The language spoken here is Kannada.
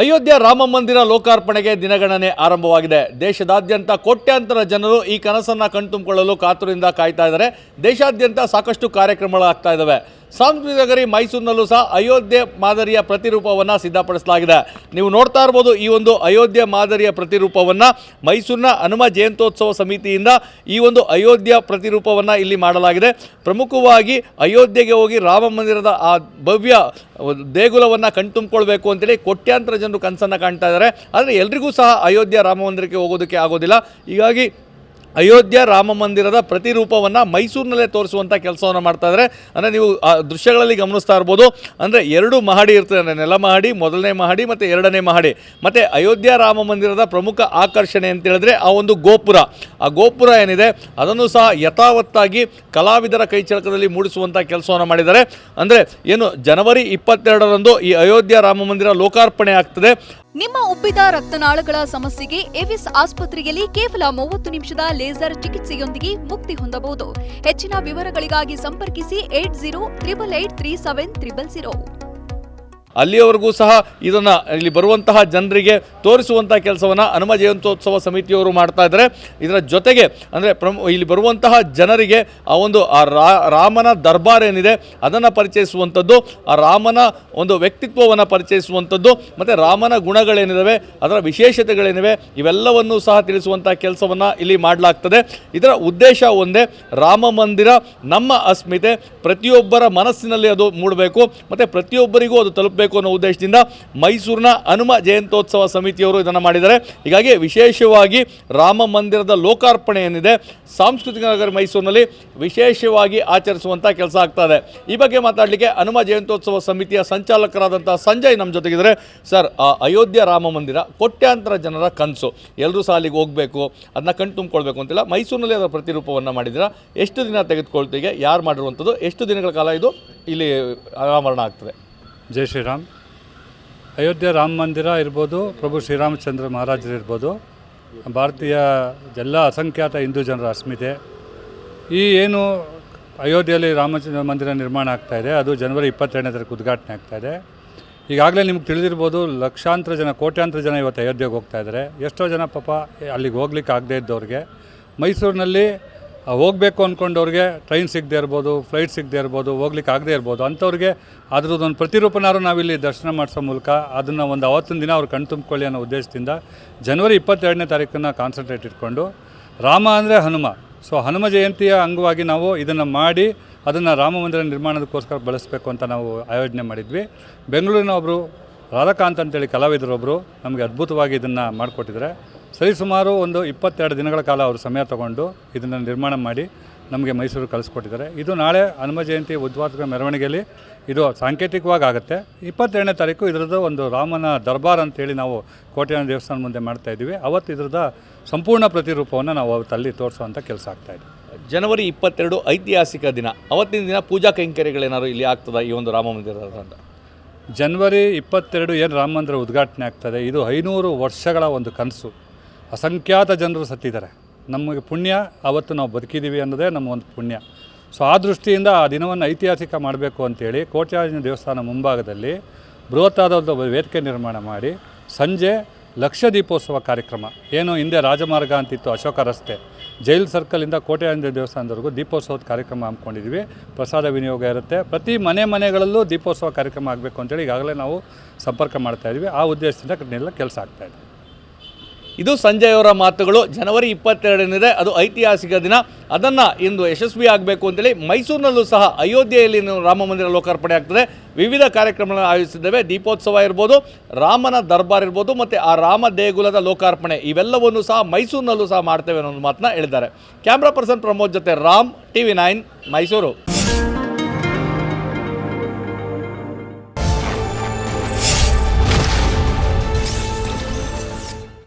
ಅಯೋಧ್ಯ ರಾಮ ಮಂದಿರ ಲೋಕಾರ್ಪಣೆಗೆ ದಿನಗಣನೆ ಆರಂಭವಾಗಿದೆ. ದೇಶದಾದ್ಯಂತ ಕೋಟ್ಯಾಂತರ ಜನರು ಈ ಕನಸನ್ನು ಕಣ್ತುಂಬಿಕೊಳ್ಳಲು ಕಾತುರದಿಂದ ಕಾಯ್ತಾ ಇದ್ದಾರೆ. ದೇಶಾದ್ಯಂತ ಸಾಕಷ್ಟು ಕಾರ್ಯಕ್ರಮಗಳಾಗ್ತಾ ಇದ್ದಾವೆ. ಸಾಂಸ್ಕೃತಿಕ ನಗರಿ ಮೈಸೂರಿನಲ್ಲೂ ಸಹ ಅಯೋಧ್ಯೆ ಮಾದರಿಯ ಪ್ರತಿರೂಪವನ್ನು ಸಿದ್ಧಪಡಿಸಲಾಗಿದೆ. ನೀವು ನೋಡ್ತಾ ಇರ್ಬೋದು ಈ ಒಂದು ಅಯೋಧ್ಯೆ ಮಾದರಿಯ ಪ್ರತಿರೂಪವನ್ನು ಮೈಸೂರಿನ ಹನುಮ ಜಯಂತ್ಯೋತ್ಸವ ಸಮಿತಿಯಿಂದ ಈ ಒಂದು ಅಯೋಧ್ಯೆ ಪ್ರತಿರೂಪವನ್ನು ಇಲ್ಲಿ ಮಾಡಲಾಗಿದೆ. ಪ್ರಮುಖವಾಗಿ ಅಯೋಧ್ಯೆಗೆ ಹೋಗಿ ರಾಮ ಮಂದಿರದ ಆ ಭವ್ಯ ದೇಗುಲವನ್ನು ಕಣ್ತುಂಬಿಕೊಳ್ಬೇಕು ಅಂತೇಳಿ ಕೋಟ್ಯಾಂತರ ಜನರು ಕನಸನ್ನು ಕಾಣ್ತಾ ಇದ್ದಾರೆ. ಆದರೆ ಎಲ್ರಿಗೂ ಸಹ ಅಯೋಧ್ಯೆ ರಾಮ ಮಂದಿರಕ್ಕೆ ಹೋಗೋದಕ್ಕೆ ಆಗೋದಿಲ್ಲ. ಹೀಗಾಗಿ ಅಯೋಧ್ಯ ರಾಮ ಮಂದಿರದ ಪ್ರತಿರೂಪವನ್ನು ಮೈಸೂರಿನಲ್ಲೇ ತೋರಿಸುವಂಥ ಕೆಲಸವನ್ನು ಮಾಡ್ತಾ ಇದ್ದಾರೆ ಅಂದರೆ ನೀವು, ಆ, ದೃಶ್ಯಗಳಲ್ಲಿ ಗಮನಿಸ್ತಾ ಇರ್ಬೋದು. ಅಂದರೆ ಎರಡು ಮಹಡಿ ಇರ್ತದೆ. ಅಂದರೆ ನೆಲ ಮಹಡಿ, ಮೊದಲನೇ ಮಹಡಿ ಮತ್ತು ಎರಡನೇ ಮಹಡಿ. ಮತ್ತು ಅಯೋಧ್ಯ ರಾಮ ಮಂದಿರದ ಪ್ರಮುಖ ಆಕರ್ಷಣೆ ಅಂತ ಹೇಳಿದ್ರೆ ಆ ಒಂದು ಗೋಪುರ. ಆ ಗೋಪುರ ಏನಿದೆ, ಅದನ್ನು ಸಹ ಯಥಾವತ್ತಾಗಿ ಕಲಾವಿದರ ಕೈಚಳಕದಲ್ಲಿ ಮೂಡಿಸುವಂಥ ಕೆಲಸವನ್ನು ಮಾಡಿದ್ದಾರೆ. ಅಂದರೆ ಏನು, ಜನವರಿ ಇಪ್ಪತ್ತೆರಡರಂದು ಈ ಅಯೋಧ್ಯ ರಾಮ ಮಂದಿರ ಲೋಕಾರ್ಪಣೆ ಆಗ್ತದೆ. ನಿಮ್ಮ ಉಬ್ಬಿದ ರಕ್ತನಾಳಗಳ ಸಮಸ್ಯೆಗೆ ಎವಿಸ್ ಆಸ್ಪತ್ರೆಯಲ್ಲಿ ಕೇವಲ ಮೂವತ್ತು ನಿಮಿಷದ ಲೇಸರ್ ಚಿಕಿತ್ಸೆಯೊಂದಿಗೆ ಮುಕ್ತಿ ಹೊಂದಬಹುದು. ಹೆಚ್ಚಿನ ವಿವರಗಳಿಗಾಗಿ ಸಂಪರ್ಕಿಸಿ eight zero triple eight three seven triple zero. ಅಲ್ಲಿಯವರೆಗೂ ಸಹ ಇದನ್ನು ಇಲ್ಲಿ ಬರುವಂತಹ ಜನರಿಗೆ ತೋರಿಸುವಂಥ ಕೆಲಸವನ್ನು ಹನುಮ ಜಯಂತ್ಯೋತ್ಸವ ಸಮಿತಿಯವರು ಮಾಡ್ತಾ ಇದ್ದಾರೆ. ಇದರ ಜೊತೆಗೆ ಅಂದರೆ ಪ್ರಮು, ಇಲ್ಲಿ ಬರುವಂತಹ ಜನರಿಗೆ ಆ ಒಂದು, ಆ ರಾಮನ ದರ್ಬಾರ್ ಏನಿದೆ ಅದನ್ನು ಪರಿಚಯಿಸುವಂಥದ್ದು, ಆ ರಾಮನ ಒಂದು ವ್ಯಕ್ತಿತ್ವವನ್ನು ಪರಿಚಯಿಸುವಂಥದ್ದು, ಮತ್ತು ರಾಮನ ಗುಣಗಳೇನಿದ್ದಾವೆ ಅದರ ವಿಶೇಷತೆಗಳೇನಿವೆ, ಇವೆಲ್ಲವನ್ನೂ ಸಹ ತಿಳಿಸುವಂಥ ಕೆಲಸವನ್ನು ಇಲ್ಲಿ ಮಾಡಲಾಗ್ತದೆ. ಇದರ ಉದ್ದೇಶ ಒಂದೇ, ರಾಮ ಮಂದಿರ ನಮ್ಮ ಅಸ್ಮಿತೆ, ಪ್ರತಿಯೊಬ್ಬರ ಮನಸ್ಸಿನಲ್ಲಿ ಅದು ಮೂಡಬೇಕು, ಮತ್ತು ಪ್ರತಿಯೊಬ್ಬರಿಗೂ ಅದು ತಲುಪಬೇಕು. ಅನ್ನೋ ಉದ್ದೇಶದಿಂದ ಮೈಸೂರಿನ ಹನುಮ ಜಯಂತ್ಯೋತ್ಸವ ಸಮಿತಿಯವರು ಇದನ್ನು ಮಾಡಿದ್ದಾರೆ. ಹೀಗಾಗಿ ವಿಶೇಷವಾಗಿ ರಾಮ ಮಂದಿರದ ಲೋಕಾರ್ಪಣೆ ಏನಿದೆ, ಸಾಂಸ್ಕೃತಿಕ ನಗರ ಮೈಸೂರಿನಲ್ಲಿ ವಿಶೇಷವಾಗಿ ಆಚರಿಸುವಂಥ ಕೆಲಸ ಆಗ್ತಾ ಇದೆ. ಈ ಬಗ್ಗೆ ಮಾತಾಡಲಿಕ್ಕೆ ಹನುಮ ಜಯಂತ್ಯೋತ್ಸವ ಸಮಿತಿಯ ಸಂಚಾಲಕರಾದಂಥ ಸಂಜಯ್ ನಮ್ಮ ಜೊತೆಗಿದ್ದಾರೆ. ಸರ್ ಅಯೋಧ್ಯ ರಾಮ ಮಂದಿರ ಕೋಟ್ಯಾಂತರ ಜನರ ಕನಸು. ಎಲ್ಲರೂ ಸಾಲಿಗೆ ಹೋಗಬೇಕು ಅದನ್ನ ಕಣ್ ತುಂಬಿಕೊಳ್ಬೇಕು ಅಂತಿಲ್ಲ ಮೈಸೂರಿನಲ್ಲಿ ಅದರ ಪ್ರತಿರೂಪವನ್ನು ಮಾಡಿದ್ದೀರಾ? ಎಷ್ಟು ದಿನ ತೆಗೆದುಕೊಳ್ತೀವಿ ಯಾರು ಮಾಡಿರುವಂಥದ್ದು? ಎಷ್ಟು ದಿನಗಳ ಕಾಲ ಇದು? ಇಲ್ಲಿ ಅನಾವರಣ ಆಗ್ತದೆ. ಜೈ ಶ್ರೀರಾಮ್. ಅಯೋಧ್ಯೆ ರಾಮ ಮಂದಿರ ಇರ್ಬೋದು, ಪ್ರಭು ಶ್ರೀರಾಮಚಂದ್ರ ಮಹಾರಾಜರು ಇರ್ಬೋದು. ಭಾರತೀಯ ಎಲ್ಲ ಅಸಂಖ್ಯಾತ ಹಿಂದೂ ಜನರ ಅಸ್ಮಿತೆ. ಈ ಏನು ಅಯೋಧ್ಯೆಯಲ್ಲಿ ರಾಮಚಂದ್ರ ಮಂದಿರ ನಿರ್ಮಾಣ ಆಗ್ತಾ ಇದೆ, ಅದು ಜನವರಿ ಇಪ್ಪತ್ತೆರಡನೇ ತಾರೀಕು ಉದ್ಘಾಟನೆ ಇದೆ. ಈಗಾಗಲೇ ನಿಮ್ಗೆ ತಿಳಿದಿರ್ಬೋದು, ಲಕ್ಷಾಂತರ ಜನ, ಕೋಟ್ಯಾಂತರ ಜನ ಇವತ್ತು ಅಯೋಧ್ಯೆಗೆ ಹೋಗ್ತಾ ಇದ್ದಾರೆ. ಎಷ್ಟೋ ಜನ ಪಾಪ ಅಲ್ಲಿಗೆ ಹೋಗ್ಲಿಕ್ಕೆ ಆಗದೇ ಇದ್ದವ್ರಿಗೆ. ಮೈಸೂರಿನಲ್ಲಿ ಹೋಗಬೇಕು ಅಂದ್ಕೊಂಡವ್ರಿಗೆ ಟ್ರೈನ್ ಸಿಗದೆ ಇರ್ಬೋದು ಫ್ಲೈಟ್ ಸಿಗದೆ ಇರ್ಬೋದು, ಹೋಗ್ಲಿಕ್ಕೆ ಆಗದೆ ಇರ್ಬೋದು, ಅಂಥವ್ರಿಗೆ ಅದ್ರದ್ದು ಒಂದು ಪ್ರತಿರೂಪನಾರು ನಾವಿಲ್ಲಿ ದರ್ಶನ ಮಾಡಿಸೋ ಮೂಲಕ ಅದನ್ನು ಒಂದು ಅವತ್ತಿನ ದಿನ ಅವ್ರು ಕಣ್ ತುಂಬಿಕೊಳ್ಳಿ ಅನ್ನೋ ಉದ್ದೇಶದಿಂದ ಜನವರಿ ಇಪ್ಪತ್ತೆರಡನೇ ತಾರೀಕನ್ನು ಕಾನ್ಸಂಟ್ರೇಟ್ ಇಟ್ಕೊಂಡು ರಾಮ ಅಂದರೆ ಹನುಮ. ಸೊ ಹನುಮ ಜಯಂತಿಯ ಅಂಗವಾಗಿ ನಾವು ಇದನ್ನು ಮಾಡಿ ಅದನ್ನು ರಾಮ ಮಂದಿರ ನಿರ್ಮಾಣದಕ್ಕೋಸ್ಕರ ಬಳಸಬೇಕು ಅಂತ ನಾವು ಆಯೋಜನೆ ಮಾಡಿದ್ವಿ. ಬೆಂಗಳೂರಿನ ಒಬ್ಬರು ರಾಧಾಕಾಂತ್ ಅಂತೇಳಿ ಕಲಾವಿದರೊಬ್ಬರು ನಮಗೆ ಅದ್ಭುತವಾಗಿ ಇದನ್ನು ಮಾಡಿಕೊಟ್ಟಿದ್ದಾರೆ. ಸರಿಸುಮಾರು ಒಂದು ಇಪ್ಪತ್ತೆರಡು ದಿನಗಳ ಕಾಲ ಅವರು ಸಮಯ ತಗೊಂಡು ಇದನ್ನು ನಿರ್ಮಾಣ ಮಾಡಿ ನಮಗೆ ಮೈಸೂರು ಕಳಿಸ್ಕೊಟ್ಟಿದ್ದಾರೆ. ಇದು ನಾಳೆ ಹನುಮ ಜಯಂತಿ ಉದ್ಘಾಟಕ ಮೆರವಣಿಗೆಯಲ್ಲಿ ಇದು ಸಾಂಕೇತಿಕವಾಗಿ ಆಗುತ್ತೆ. ಇಪ್ಪತ್ತೆರಡನೇ ತಾರೀಕು ಇದರದ್ದು ಒಂದು ರಾಮನ ದರ್ಬಾರ್ ಅಂತೇಳಿ ನಾವು ಕೋಟೆಯ ದೇವಸ್ಥಾನ ಮುಂದೆ ಮಾಡ್ತಾ ಇದ್ದೀವಿ. ಅವತ್ತು ಇದರದ ಸಂಪೂರ್ಣ ಪ್ರತಿರೂಪವನ್ನು ನಾವು ಅವತ್ತು ಅಲ್ಲಿ ತೋರಿಸುವಂಥ ಕೆಲಸ ಆಗ್ತಾ ಇದೆ. ಜನವರಿ ಇಪ್ಪತ್ತೆರಡು ಐತಿಹಾಸಿಕ ದಿನ. ಅವತ್ತಿನ ದಿನ ಪೂಜಾ ಕೈಂಕರ್ಯಗಳೇನಾದ್ರು ಇಲ್ಲಿ ಆಗ್ತದ ಈ ಒಂದು ರಾಮ ಮಂದಿರದ ಅಂತ ಜನವರಿ ಇಪ್ಪತ್ತೆರಡು ಏನು ರಾಮ ಮಂದಿರ ಉದ್ಘಾಟನೆ ಆಗ್ತದೆ. ಇದು ಐನೂರು ವರ್ಷಗಳ ಒಂದು ಕನಸು. ಅಸಂಖ್ಯಾತ ಜನರು ಸತ್ತಿದ್ದಾರೆ. ನಮಗೆ ಪುಣ್ಯ, ಅವತ್ತು ನಾವು ಬದುಕಿದ್ದೀವಿ ಅನ್ನೋದೇ ನಮ್ಮ ಒಂದು ಪುಣ್ಯ. ಸೊ ಆ ದೃಷ್ಟಿಯಿಂದ ಆ ದಿನವನ್ನು ಐತಿಹಾಸಿಕ ಮಾಡಬೇಕು ಅಂತೇಳಿ ಕೋಟ್ಯಾಜಿನ ದೇವಸ್ಥಾನ ಮುಂಭಾಗದಲ್ಲಿ ಬೃಹತ್ತಾದ ಒಂದು ವೇದಿಕೆ ನಿರ್ಮಾಣ ಮಾಡಿ ಸಂಜೆ ಲಕ್ಷ ದೀಪೋತ್ಸವ ಕಾರ್ಯಕ್ರಮ. ಏನು ಹಿಂದೆ ರಾಜಮಾರ್ಗ ಅಂತಿತ್ತು, ಅಶೋಕ ರಸ್ತೆ. ಜೈಲ್ ಸರ್ಕಲಿಂದ ಕೋಟೆ ಆಂಜನೇಯ ದೇವಸ್ಥಾನದವರೆಗೂ ದೀಪೋತ್ಸವದ ಕಾರ್ಯಕ್ರಮ ಹಮ್ಮಿಕೊಂಡಿದ್ವಿ ಪ್ರಸಾದ ವಿನಿಯೋಗ ಇರುತ್ತೆ. ಪ್ರತಿ ಮನೆ ಮನೆಗಳಲ್ಲೂ ದೀಪೋತ್ಸವ ಕಾರ್ಯಕ್ರಮ ಆಗಬೇಕು ಅಂತೇಳಿ ಈಗಾಗಲೇ ನಾವು ಸಂಪರ್ಕ ಮಾಡ್ತಾಯಿದ್ವಿ ಆ ಉದ್ದೇಶದಿಂದ ಕಡೆಯೆಲ್ಲ ಕೆಲಸ ಆಗ್ತಾ ಇದೆ ಸಂಜಯ್ ಅವರ ಮಾತುಗಳು. ಜನವರಿ ಇಪ್ಪತ್ತೆರಡನಿದೆ ಅದು ಐತಿಹಾಸಿಕ ದಿನ. ಅದನ್ನು ಇಂದು ಯಶಸ್ವಿ ಆಗಬೇಕು ಅಂತೇಳಿ ಮೈಸೂರಿನಲ್ಲೂ ಸಹ ಅಯೋಧ್ಯೆಯಲ್ಲಿ ರಾಮ ಮಂದಿರ ಲೋಕಾರ್ಪಣೆ ಆಗ್ತದೆ. ವಿವಿಧ ಕಾರ್ಯಕ್ರಮಗಳನ್ನು ಆಯೋಜಿಸಿದ್ದೇವೆ. ದೀಪೋತ್ಸವ ಇರ್ಬೋದು, ರಾಮನ ದರ್ಬಾರ್ ಇರ್ಬೋದು, ಮತ್ತು ಆ ರಾಮ ದೇಗುಲದ ಲೋಕಾರ್ಪಣೆ. ಇವೆಲ್ಲವನ್ನು ಸಹ ಮೈಸೂರಿನಲ್ಲೂ ಸಹ ಮಾಡ್ತೇವೆ ಅನ್ನೋ ಒಂದು ಮಾತನ್ನ ಹೇಳಿದ್ದಾರೆ. ಕ್ಯಾಮ್ರಾ ಪರ್ಸನ್ ಪ್ರಮೋದ್ ಜೊತೆ Ram T V nine, Mysuru.